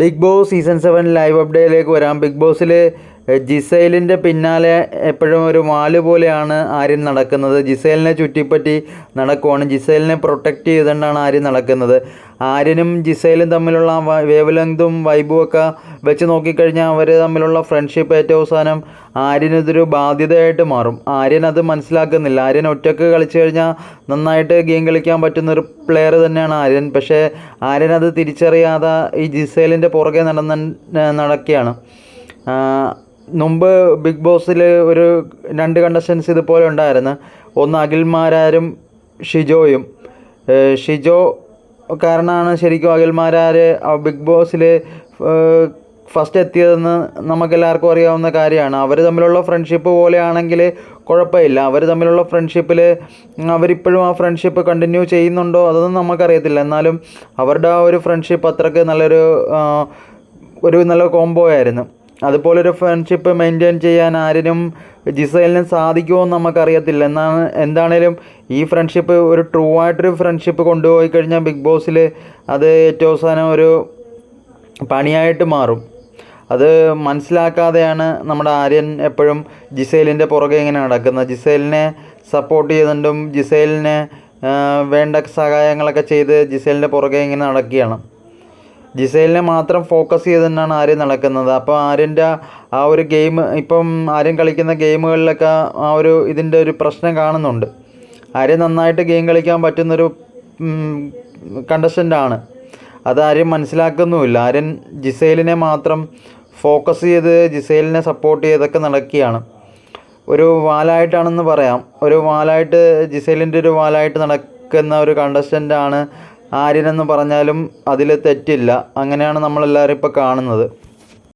Big boss season seven live അപ്ഡേറ്റിലേക്ക് വരാം. Big ബോസിൽ ജിസൈലിന്റെ പിന്നാലെ എപ്പോഴും ഒരു വാൽ പോലെയാണ് ആര്യൻ നടക്കുന്നത്. ജിസൈലിനെ ചുറ്റിപ്പറ്റി നടക്കുവാണ്. ജിസൈലിനെ പ്രൊട്ടക്റ്റ് ചെയ്തുകൊണ്ടാണ് ആര്യൻ നടക്കുന്നത്. ആര്യനും ജിസൈലും തമ്മിലുള്ള വേവ് ലെങ്തും വൈബും ഒക്കെ വെച്ച് നോക്കിക്കഴിഞ്ഞാൽ അവർ തമ്മിലുള്ള ഫ്രണ്ട്ഷിപ്പ് ഏറ്റവും അവസാനം ആര്യനിതൊരു ബാധ്യതയായിട്ട് മാറും. ആര്യൻ അത് മനസ്സിലാക്കുന്നില്ല. ആര്യൻ ഒറ്റയ്ക്ക് കളിച്ചു കഴിഞ്ഞാൽ നന്നായിട്ട് ഗെയിം കളിക്കാൻ പറ്റുന്ന ഒരു പ്ലെയർ തന്നെയാണ് ആര്യൻ. പക്ഷേ ആര്യൻ അത് തിരിച്ചറിയാതെ ഈ ജിസേലിന്റെ പുറകെ നടന്ന നടക്കുകയാണ്. മുമ്പ് ബിഗ് ബോസിൽ ഒരു രണ്ട് കണ്ടസ്റ്റൻസ് ഇതുപോലെ ഉണ്ടായിരുന്നു. ഒന്ന് അഖിൽമാരാരും ഷിജോയും. ഷിജോ കാരണമാണ് ശരിക്കും അഖിൽമാരാർ ബിഗ് ബോസിൽ ഫസ്റ്റ് എത്തിയതെന്ന് നമുക്കെല്ലാവർക്കും അറിയാവുന്ന കാര്യമാണ്. അവർ തമ്മിലുള്ള ഫ്രണ്ട്ഷിപ്പ് പോലെയാണെങ്കിൽ കുഴപ്പമില്ല. അവർ തമ്മിലുള്ള ഫ്രണ്ട്ഷിപ്പിൽ അവരിപ്പോഴും ആ ഫ്രണ്ട്ഷിപ്പ് കണ്ടിന്യൂ ചെയ്യുന്നുണ്ടോ അതൊന്നും നമുക്കറിയത്തില്ല. എന്നാലും അവരുടെ ആ ഒരു ഫ്രണ്ട്ഷിപ്പ് അത്രയ്ക്ക് നല്ലൊരു ഒരു നല്ല കോംബോ ആയിരുന്നു. അതുപോലൊരു ഫ്രണ്ട്ഷിപ്പ് മെയിന്റെയിൻ ചെയ്യാൻ ആരിനും ജിസൈലിനും സാധിക്കുമോ എന്ന് നമുക്കറിയത്തില്ല. എന്നാണ് എന്താണേലും ഈ ഫ്രണ്ട്ഷിപ്പ് ഒരു ട്രൂ ആയിട്ടൊരു ഫ്രണ്ട്ഷിപ്പ് കൊണ്ടുപോയി കഴിഞ്ഞാൽ ബിഗ് ബോസിൽ അത് ഏറ്റവും അവസാനം ഒരു പണിയായിട്ട് മാറും. അത് മനസ്സിലാക്കാതെയാണ് നമ്മുടെ ആര്യൻ എപ്പോഴും ജിസൈലിന്റെ പുറകെ ഇങ്ങനെ നടക്കുന്നത്. ജിസൈലിനെ സപ്പോർട്ട് ചെയ്തുകൊണ്ടും ജിസൈലിനെ വേണ്ട സഹായങ്ങളൊക്കെ ചെയ്ത് ജിസൈലിന്റെ പുറകെ ഇങ്ങനെ നടക്കുകയാണ്. ജിസൈലിനെ മാത്രം ഫോക്കസ് ചെയ്ത് തന്നെയാണ് ആര്യൻ നടക്കുന്നത്. അപ്പോൾ ആര്യന്റെ ആ ഒരു ഗെയിം ഇപ്പം ആര്യൻ കളിക്കുന്ന ഗെയിമുകളിലൊക്കെ ആ ഒരു ഇതിന്റെ ഒരു പ്രശ്നം കാണുന്നുണ്ട്. ആര്യൻ നന്നായിട്ട് ഗെയിം കളിക്കാൻ പറ്റുന്നൊരു കണ്ടസ്റ്റന്റ് ആണ് മനസ്സിലാക്കുന്നുമില്ല. ആരും ജിസൈലിനെ മാത്രം ഫോക്കസ് ചെയ്ത് ജിസൈലിനെ സപ്പോർട്ട് ചെയ്തൊക്കെ നടക്കുകയാണ്. ഒരു വാലായിട്ടാണെന്ന് പറയാം. ഒരു വാലായിട്ട് ജിസൈലിന്റെ ഒരു വാലായിട്ട് നടക്കുന്ന ഒരു കണ്ടസ്റ്റന്റാണ് ആര്യനെന്ന് പറഞ്ഞാലും അതിൽ തെറ്റില്ല. അങ്ങനെയാണ് നമ്മളെല്ലാവരും ഇപ്പോൾ കാണുന്നത്.